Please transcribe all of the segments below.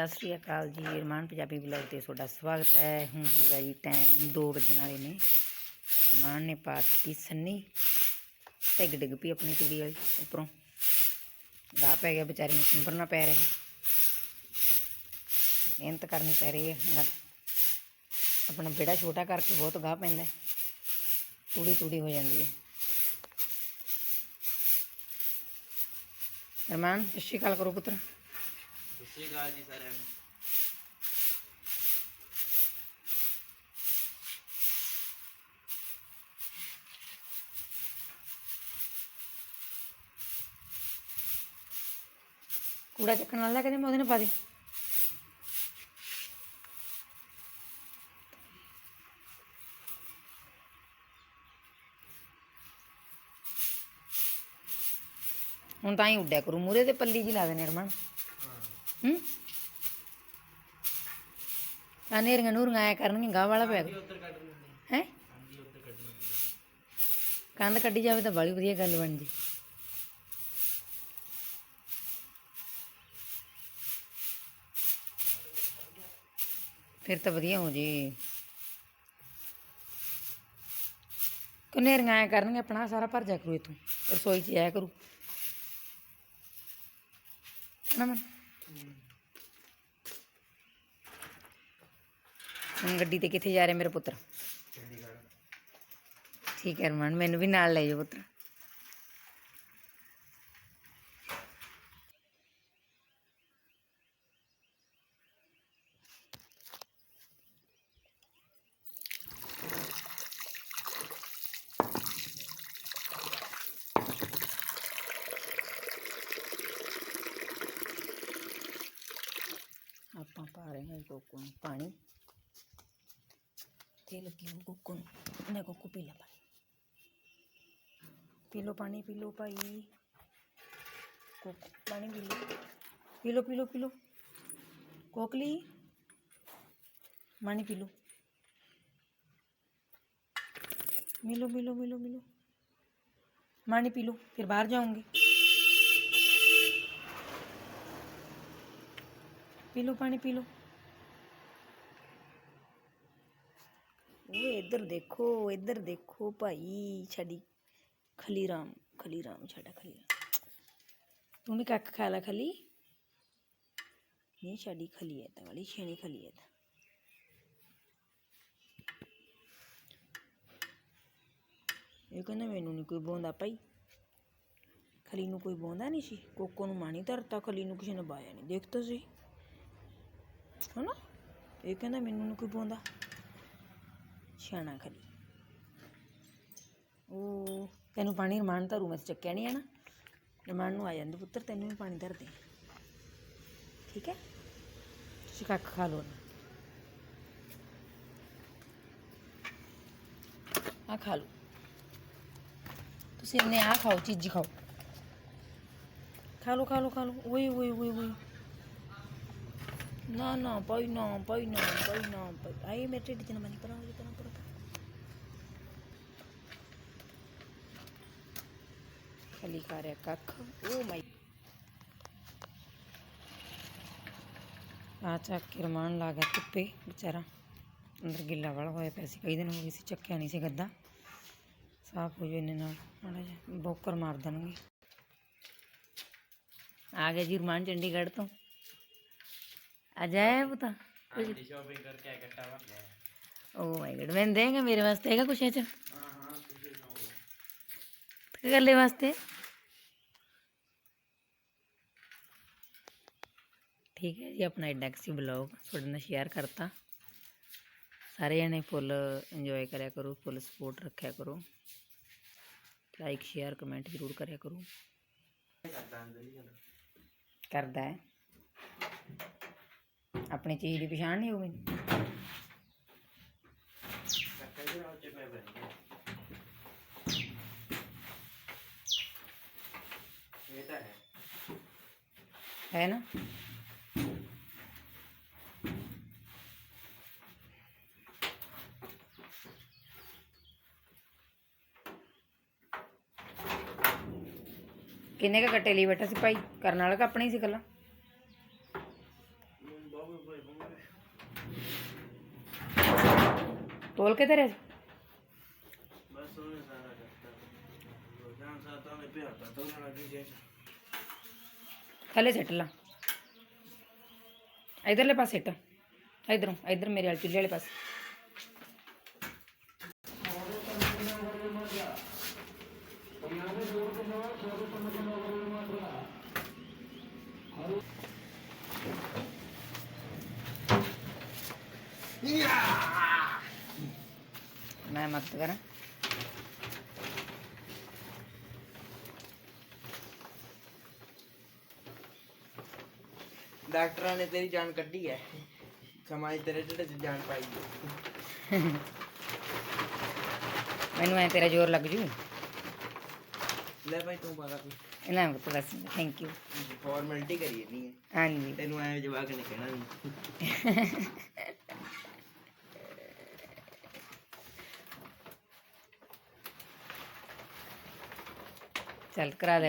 ਸਤਿ ਸ੍ਰੀ ਅਕਾਲ ਜੀ, ਰਮਾਨ ਪੰਜਾਬੀ ਬਲੌਗ ਤੇ ਤੁਹਾਡਾ ਸਵਾਗਤ ਹੈ। ਹੁਣ ਹੋ ਗਿਆ ਜੀ ਟਾਈਮ 2 ਵਜੇ ਵਾਲੇ ਨੇ। ਰਮਾਨ ਨੇ ਪਾ ਦਿੱਤੀ ਸੰਨੀ। ਟਿਗ ਡਿੱਗ ਪਈ ਆਪਣੀ ਤੂੜੀ ਵਾਲੀ ਉੱਪਰੋਂ। ਗਾਹ ਪੈ ਗਿਆ ਵਿਚਾਰੀ ਨੂੰ ਸੰਭਰਨਾ ਪੈ ਰਿਹਾ। ਮਿਹਨਤ ਕਰਨੀ ਪੈ ਰਹੀ ਹੈ। ਗਾ- ਆਪਣਾ ਬੇੜਾ ਛੋਟਾ ਕਰਕੇ ਬਹੁਤ ਗਾਹ ਪੈਂਦਾ ਹੈ। ਤੂੜੀ ਤੂੜੀ ਹੋ ਜਾਂਦੀ ਹੈ। ਰਮਾਨ, ਸਤਿ ਸ਼੍ਰੀ ਅਕਾਲ ਕਰੋ ਪੁੱਤਰ। ਸਤਿ ਸ਼੍ਰੀ ਅਕਾਲ ਜੀ ਸਾਰਿਆਂ ਨੂੰ। ਕੂੜਾ ਚੱਕਣ ਵਾਲਾ ਕਹਿੰਦੇ ਮੈਂ ਉਹਦੇ ਨਾਲ ਪਾ ਦੇ ਹੁਣ ਤਾਂ ਹੀ ਉੱਡਿਆ ਕਰੂ ਮੂਰੇ ਤੇ ਪੱਲੀ ਜੀ ਲਾ ਦੇ ਨਿਰਮਣ ਹੂੰ ਆ ਨੇਰੀਆਂ ਨੂਰੀਆਂ ਆਇਆ ਕਰਨਗੀਆਂ ਗਾਹ ਵਾਲਾ ਪਿਆ ਹੈ ਕੰਧ ਕੱਢੀ ਜਾਵੇ ਤਾਂ ਬੜੀ ਵਧੀਆ ਗੱਲ ਬਣ ਜੀ ਫਿਰ ਤਾਂ ਵਧੀਆ ਹੋ ਜੀ ਕਨੇਰੀਆਂ ਆਇਆ ਕਰਨਗੇ ਆਪਣਾ ਸਾਰਾ ਭਰ ਜਾ ਕਰੂ ਇਥੋਂ ਰਸੋਈ 'ਚ ਆਇਆ ਕਰੂ ਨਾ ਮੈਂ ਗੱਡੀ ਤੇ ਕਿੱਥੇ ਜਾ ਰਿਹਾ ਮੇਰਾ ਪੁੱਤਰ ਚੰਡੀਗੜ੍ਹ ਠੀਕ ਹੈ ਰਮਨ ਮੈਨੂੰ ਵੀ ਨਾਲ ਲੈ ਜਾਓ ਪੁੱਤਰ ਆਪਾਂ ਪਾ ਰਹੇ ਹਾਂ ਕੋਕੋ ਨੂੰ ਪਾਣੀ तेल ने को पी लो पानी पी लो पानी पी लो पाई पानी पी लो। पी लो पी लो पी लो। कोकली पानी पी लो। मिलो मिलो मिलो मिलो। पानी पी लो, फिर बाहर जाऊँगी। पी लो पानी पी लो। ਇੱਧਰ ਦੇਖੋ ਇੱਧਰ ਦੇਖੋ ਭਾਈ, ਸਾਡੀ ਖਲੀ ਰਾਮ ਖਲੀ ਰਾਮ ਸਾਡਾ ਖਲੀ ਰਾਮ ਤੂੰ ਵੀ ਕੱਖ ਖਾ ਲੈ ਖਲੀ। ਨਹੀਂ, ਸਾਡੀ ਖਲੀ ਹੈ ਤਾਂ ਵਾਲੀ ਛੇਣੀ ਖਲੀ ਹੈ ਤਾਂ। ਇਹ ਕਹਿੰਦਾ ਮੈਨੂੰ ਨਹੀਂ ਕੋਈ ਬੋਂਦਾ ਭਾਈ। ਖਲੀ ਨੂੰ ਕੋਈ ਬੋਂਦਾ ਨਹੀਂ ਸੀ? ਕੋਕੋ ਨੂੰ ਮਾਣੀ ਧਰਤਾ, ਖਲੀ ਨੂੰ ਕਿਸੇ ਨੇ ਬਾਇਆ ਨਹੀਂ ਦੇਖ ਤਾਂ ਸੀ ਹਨਾ? ਇਹ ਕਹਿੰਦਾ ਮੈਨੂੰ ਨਹੀਂ ਕੋਈ ਬੋਂਦਾ। ਸਿਆਣਾ ਖਲੀ ਉਹ ਤੈਨੂੰ ਪਾਣੀ ਰਮਾਨ ਧਰੂ ਮੈਂ ਚੱਕਿਆ ਨਹੀਂ ਹੈ ਨਾ ਰਮਾਨ ਨੂੰ ਆ ਜਾਂਦਾ ਪੁੱਤਰ ਤੈਨੂੰ ਵੀ ਪਾਣੀ ਧਰ ਦੇ ਠੀਕ ਹੈ ਤੁਸੀਂ ਕੱਖ ਖਾ ਲਓ ਆ ਖਾ ਲਓ ਤੁਸੀਂ ਇਹਨੇ ਆ ਖਾਓ ਚੀਜ਼ ਖਾਓ ਖਾ ਲਓ ਖਾ ਲਓ ਖਾ ਲਓ ਓਏ ਓਏ ਓਏ ਓਏ ਨਾ ਨਾ ਭਾਈ ਨਾ ਭਾਈ ਨਾ ਭਾਈ ਨਾ ਭਾਈ। ਆਏ ਮੇਰੇ ਢਿੱਡ 'ਚ ਨਾ ਮਨੀ ਪਰਾਂ ਹੋ ਪਰਾਂ ਪਰਾਂ। ਖਾਲੀ ਖਾ ਕੱਖ। oh ਓ ਮਾਈ ਆ ਚੱਕ ਕੇ ਰਮਾਨ ਲਾ ਗਿਆ ਧੁੱਪੇ, ਵਿਚਾਰਾ। ਅੰਦਰ ਗਿੱਲਾ ਵਾਲਾ ਹੋਇਆ ਪਿਆ ਸੀ, ਕਈ ਦਿਨ ਹੋ ਗਏ ਸੀ, ਚੱਕਿਆ ਨਹੀਂ ਸੀ ਗੱਦਾ। ਸਾਫ਼ ਹੋ ਜਾਏ ਇਹਨੇ ਨਾਲ, ਮਾੜਾ ਜਿਹਾ। ਬੋਕਰ ਮਾਰ ਦੇਣਗੇ। ਆ ਗਿਆ ਜੀ ਰਮਾਨ ਚੰਡੀਗੜ੍ਹ ਤੋਂ। अजायब था तो। oh है कुछ तो ठीक है जी अपना एड्डा किसी थोड़े शेयर करता। सारे जने फुल इंजॉय कराया करो फुल सपोर्ट रखा करो। लाइक शेयर कमेंट ज़रूर कराया करो। करता है। ਆਪਣੀ ਚੀਜ਼ ਦੀ ਪਛਾਣ ਨਹੀਂ ਹੋਵੇ ਕੱਟੇ ਇਹ ਤਾਂ ਹੈ ਹੈ ਨਾ? ਕਿੰਨੇ ਕ ਕੱਟੇ ਲਈ ਬੈਠਾ ਸੀ ਭਾਈ? ਕਰਨ ਵਾਲਾ ਕਿ ਆਪਣਾ ਸੀ ਇਕੱਲਾ? ¿Por qué Teresa? ¿Qué es eso? ¿Qué es eso? ¿Qué es eso? ¿Qué es eso? ¿Qué es eso? ਮੈਂ ਮਦਦ ਕਰਾਂ। ਡਾਕਟਰਾਂ ਨੇ ਤੇਰੀ ਜਾਨ ਕੱਢੀ ਹੈ ਸਮਾਜ ਤੇਰੇ ਢਿੱਡ 'ਚ ਜਾਨ ਪਾਈ ਹੈ ਮੈਨੂੰ ਐ ਤੇਰਾ ਜ਼ੋਰ ਲੱਗ ਜੂ। ਲੈ ਭਾਈ ਤੂੰ ਪਾਦਾ ਕੋਈ। ਇਹਨਾਂ ਨੂੰ ਤਾਂ ਬਸ ਥੈਂਕ ਯੂ ਫਾਰਮੈਲਿਟੀ ਕਰੀ ਨਹੀਂ ਹਾਂਜੀ। ਤੈਨੂੰ ਐ ਜਵਾਕ ਨੇ ਕਹਿਣਾ ਨਹੀਂ चल करा दे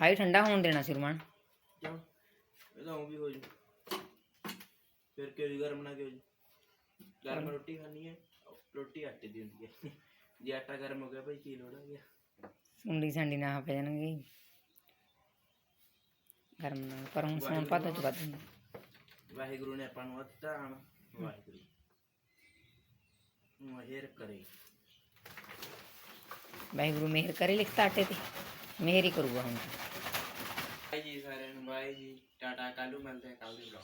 हाई ठंडा होने देना सिरमान फिर क्यों गर्म ना क्यों गर्म रोटी खानी है रोटी आटे दी होंगी है जे आटा गर्म हो गया भाई की लोड़ आ गया सुंडी सांडी ना पे जाएँगे गर्म ना पर हम सुन पाता तो बात नहीं वाहिगुरु ने अपन वत्ता वाहिगुरु मुहेर करे ਵਾਹਿਗੁਰੂ ਨੇ ਕਰੇ ਵਾਹਿਗੁਰੂ ਮਿਹਰ ਕਰੇ ਲਿਖਤਾ ਆਟੇ ਤੇ। ਮਿਹਰ ਹੀ ਕਰੂਗਾ ਹੁਣ। ਬਾਈ ਜੀ ਸਾਰਿਆਂ ਨੂੰ, ਬਾਈ ਜੀ, ਟਾਟਾ ਕੱਲੂ ਮਿਲਦੇ ਆ ਕੱਲ ਦੇ ਵਲੌਗ